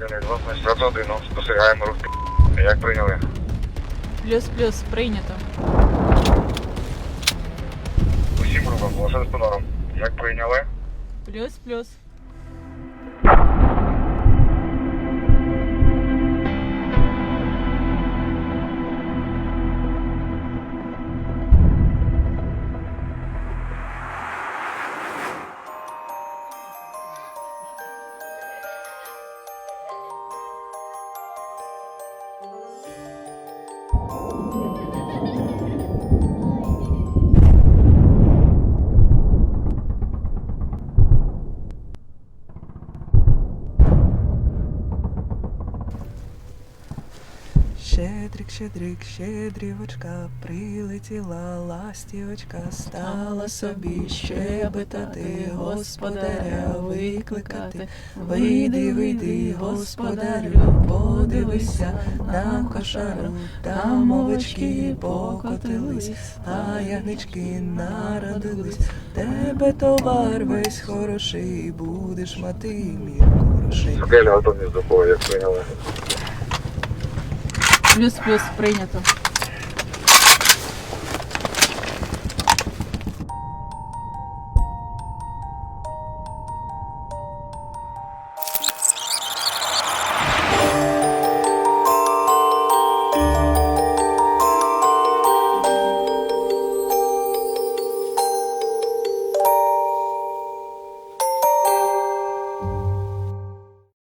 1 2, значить, за годину спостерігаємо рух. Як прийняли? Плюс-плюс, прийнято. Усім рубам, лише з понором. Як прийняли? Плюс-плюс. Щедрик, щедрик, щедрівочка, прилетіла ластівочка, стала собі щебетати, господаря викликати. Вийди, вийди, господарю, подивися на кошару, там овечки покотились, а ягнички народились. Тебе товар весь хороший, будеш мати мір хороший. Плюс-плюс, прийнято.